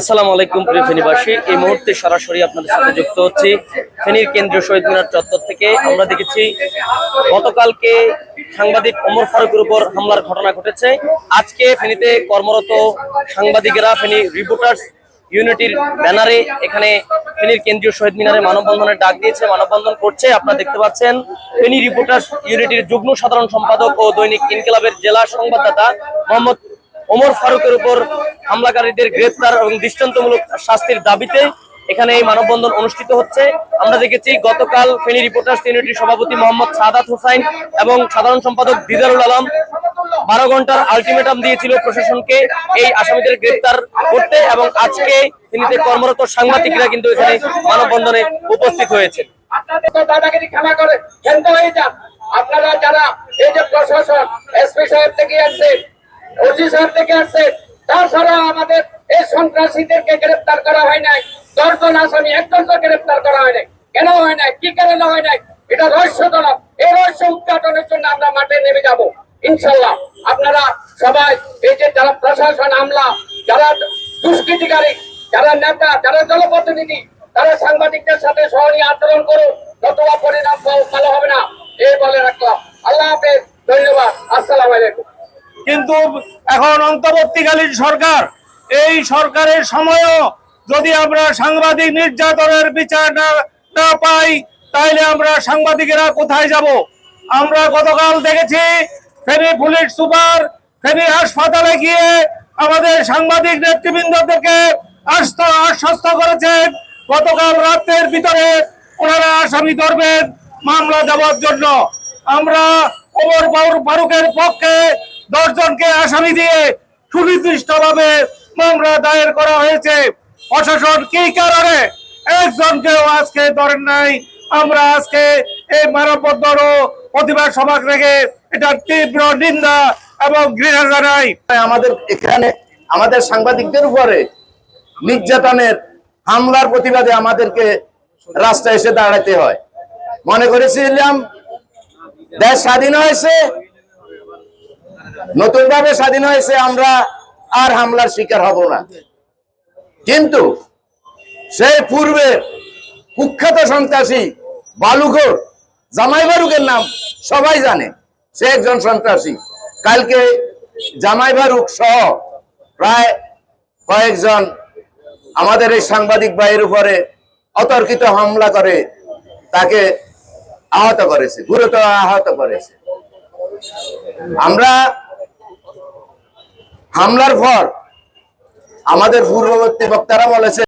আসসালামু আলাইকুম প্রিয় ফেনীবাসী। এই মুহূর্তে সরাসরি আপনাদের সাথে যুক্ত হচ্ছি ফেনীর কেন্দ্রীয় শহীদ মিনার চত্বর থেকে। আমরা দেখেছি, গতকালকে সাংবাদিক ওমর ফারুকের উপর হামলার ঘটনা ঘটেছে। আজকে ফেনীতে কর্মরত সাংবাদিকেরা, ফেনী রিপোর্টার্স ইউনিটির ব্যানারে এখানে ফেনীর কেন্দ্রীয় শহীদ মিনারে মানববন্ধনের ডাক দিয়েছে, মানববন্ধন করছে। আপনারা দেখতে পাচ্ছেন, ফেনী রিপোর্টার্স ইউনিটির যুগ্ম সাধারণ সম্পাদক ও দৈনিক ইনকিলাবের জেলা সংবাদদাতা মোহাম্মদ ওমর ফারুকের উপর হামলাকারীদের গ্রেপ্তার এবং দৃষ্টান্তমূলক শাস্তির দাবিতে এখানে এই মানববন্ধন অনুষ্ঠিত হচ্ছে। আমরা দেখেছি গতকাল ফেনী রিপোর্টার্স ইউনিটির সভাপতি মোহাম্মদ সাদাত হোসাইন এবং সাধারণ সম্পাদক দিদারুল আলম বারো ঘণ্টার আলটিমেটাম দিয়েছিল প্রশাসনকে এই আসামিদের গ্রেপ্তার করতে এবং আজকে ফেনীতে কর্মরত সাংবাদিকরা কিন্তু এখানে মানববন্ধনে উপস্থিত হয়েছে হয়ে আপনারা যারা এই যে প্রশাসন এসপি সাহেব থেকে আসছেন ওসি সাহেব থেকে আসছেন তাছাড়া আমাদের এই সন্ত্রাসীদেরকে গ্রেপ্তার করা হয় নাই। দশজন আসামি একজনকে গ্রেপ্তার করা হয় নাই। কেন হয় নাই? কি কারণে হয় নাই? এটা রহস্যজনক এই রহস্য উদ্ঘাটনের জন্য আমরা মাঠে নেমে যাব। ইনশাল্লাহ আপনারা সবাই, এই যে যারা প্রশাসন আমলা, যারা দুষ্কৃতিকারী, যারা নেতা, যারা জনপ্রতিনিধি, তারা সাংবাদিকদের সাথে সহনীয় আচরণ করুন। নতুবা পরিণাম ভালো- ভালো হবে না এই বলে রাখলাম আল্লাহ হাফেজ ধন্যবাদ আসসালামু আলাইকুম কিন্তু এখন অন্তর্বর্তীকালীন সরকার, এই সরকারের সময়ও যদি আমরা সাংবাদিক নির্যাতনের বিচার না পাই, তাইলে আমরা সাংবাদিকেরা কোথায় যাব? আমরা গতকাল দেখেছি, ফেনী পুলিশ সুপার, ফেনী হাসপাতালে গিয়ে আমাদের সাংবাদিক নেতৃবৃন্দদেরকে আশ্বস্ত করেছেন। গতকাল রাতের ভিতরে ওনারা আসামি ধরবেন মামলা দেওয়ার জন্য। আমরা ওমর ফারুক- ফারুকের পক্ষে দশজনকে আসামি দিয়ে সুনির্দিষ্টভাবে মামলা দায়ের করা হয়েছে। প্রশাসন কি কারণে? একজনকেও আজকে ধরেন নাই। আমরা আজকে এই মানববন্ধন ও প্রতিবাদ সভা রেখে এটা তীব্র নিন্দা এবং ঘৃণা জানাই। আমাদের এখানে, আমাদের সাংবাদিকদের উপরে নির্যাতনের হামলার প্রতিবাদে আমাদেরকে রাস্তায় এসে দাঁড়াতে হয়। মনে করেছিলাম, দেশ স্বাধীন হয়েছে নতুন ভাবে স্বাধীন হয়েছে, আমরা আর হামলার শিকার হব না। কিন্তু সেই পূর্বে কুখ্যাত সন্ত্রাসী বালুঘর জামাই বারুকের নাম সবাই জানে। সে একজন সন্ত্রাসী। কালকে জামাই বারুক সহ প্রায় কয়েকজন আমাদের এই সাংবাদিক ভাইয়ের উপরে অতর্কিত হামলা করে তাকে আহত করেছে, গুরুতর আহত করেছে। আমরা হামলার পর আমাদের পূর্ববর্তী বক্তারা বলেছে